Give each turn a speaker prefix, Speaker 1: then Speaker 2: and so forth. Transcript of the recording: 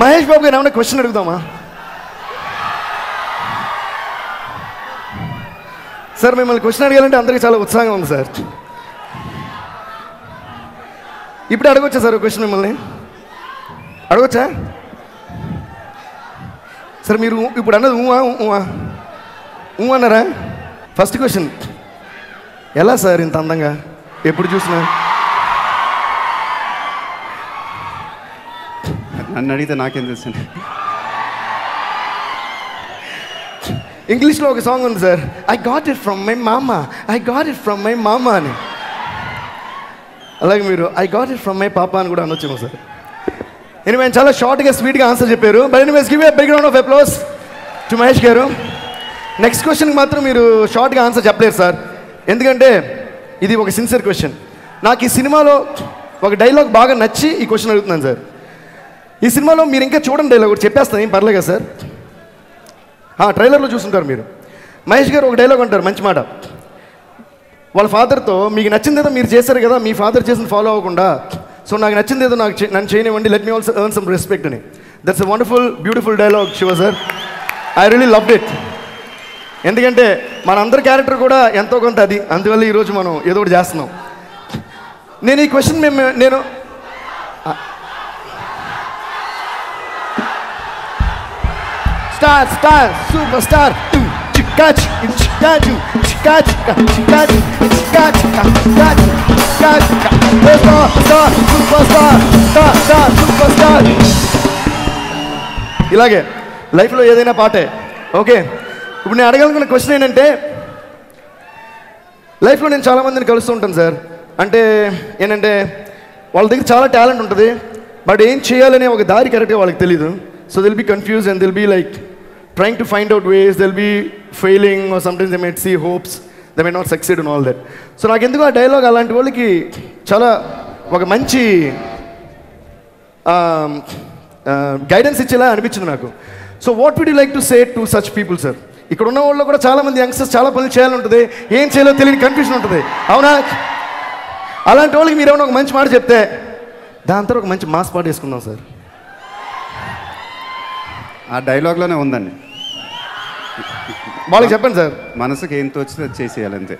Speaker 1: మహేష్ బాబు గారు ఏమైనా క్వశ్చన్ అడుగుదామా? సార్ మిమ్మల్ని క్వశ్చన్ అడగాలంటే అందరికీ చాలా ఉత్సాహంగా ఉంది సార్. ఇప్పుడు అడగొచ్చా సార్ క్వశ్చన్ మిమ్మల్ని? అడగొచ్చా? సార్ మీరు ఇప్పుడు అన్నది ఊవా ఊవా ఊ అన్నారా? ఫస్ట్ క్వశ్చన్ ఎలా సార్ ఇంత అందంగా? ఎప్పుడు చూసినా?
Speaker 2: నన్ను అడిగితే నాకేం తెలుసు?
Speaker 1: ఇంగ్లీష్లో ఒక సాంగ్ ఉంది sir. I got it from my mama I got it from my mama అని. అలాగే మీరు I got it from my papa అని కూడా అనొచ్చేమో సార్. ఎనివే చాలా షార్ట్గా స్వీట్గా ఆన్సర్ చెప్పారు. But anyways give a background of applause to Mahesh garu. Next క్వశ్చన్కి మాత్రం మీరు షార్ట్గా ఆన్సర్ చెప్పలేరు సార్. ఎందుకంటే ఇది ఒక సిన్సియర్ క్వశ్చన్ నాకు ఈ సినిమాలో ఒక డైలాగ్ బాగా నచ్చి ఈ క్వశ్చన్ అడుగుతున్నాను సార్. ఈ సినిమాలో మీరు ఇంకా చూడండి డైలాగ్ ఒకటి చెప్పేస్తాను ఏం పర్లేదు సార్? ఆ, ట్రైలర్లో చూసుంటారు మీరు. మహేష్ గారు ఒక డైలాగ్ అంటారు మంచి మాట. వాళ్ళ ఫాదర్తో మీకు నచ్చింది ఏదో మీరు చేశారు కదా మీ ఫాదర్ చేసిన ఫాలో అవ్వకుండా సో నాకు నచ్చింది ఏదో నాకు నన్ను చేయనివ్వండి let me also earn some respect అని. That's a wonderful beautiful dialogue Shiva sir I really love it ఎందుకంటే మన అందరి క్యారెక్టర్ కూడా ఎంతో కొంత అది. అందువల్ల ఈరోజు మనం ఏదో ఒకటి చేస్తున్నాం. నేను ఈ క్వశ్చన్ మేము నేను స్టార్ స్టార్ సూపర్ స్టార్ చిక్కాచి చిక్కాచి చిక్కాచి చిక్కాచి చిక్కాచి చిక్కాచి చిక్కాచి star star super star star star super star ఇలాగే లైఫ్లో ఏదైనా పాటే. ఓకే. ఇప్పుడు నేను అడగనుకున్న క్వశ్చన్ ఏంటంటే లైఫ్లో నేను చాలా మందిని కలుస్తూ ఉంటాను సార్. అంటే ఏంటంటే వాళ్ళ దగ్గర చాలా టాలెంట్ ఉంటుంది. బట్ ఏం చేయాలనే ఒక దారి కరెక్ట్గా వాళ్ళకి తెలియదు so they'll be confuse and they'll be like trying to find out ways they'll be failing or sometimes they might see hopes they may not succeed in all that so నాకు ఎందుకు ఆ డైలాగ్ అలాంటి వాళ్ళకి చాలా ఒక మంచి guidance ఇచ్చేలా అనిపించింది నాకు. So what would you like to say to such people sir ఇక్కడ ఉన్న వాళ్ళు కూడా చాలా మంది యంగ్స్టర్స్ చాలా పనులు చేయాలని ఉంటుంది ఏం చేయాలో తెలియని కన్ఫ్యూజన్ ఉంటుంది. అవునా? అలాంటి వాళ్ళకి మీరు ఏమైనా ఒక మంచి మాట చెప్తే దాని తర్వాత ఒక మంచి మాస్ పాట వేసుకుందాం సార్
Speaker 2: ఆ డైలాగ్లోనే ఉందండి.
Speaker 1: వాళ్ళకి చెప్పండి సార్.
Speaker 2: మనసుకి ఏం తోచితే చేసేయాలంతే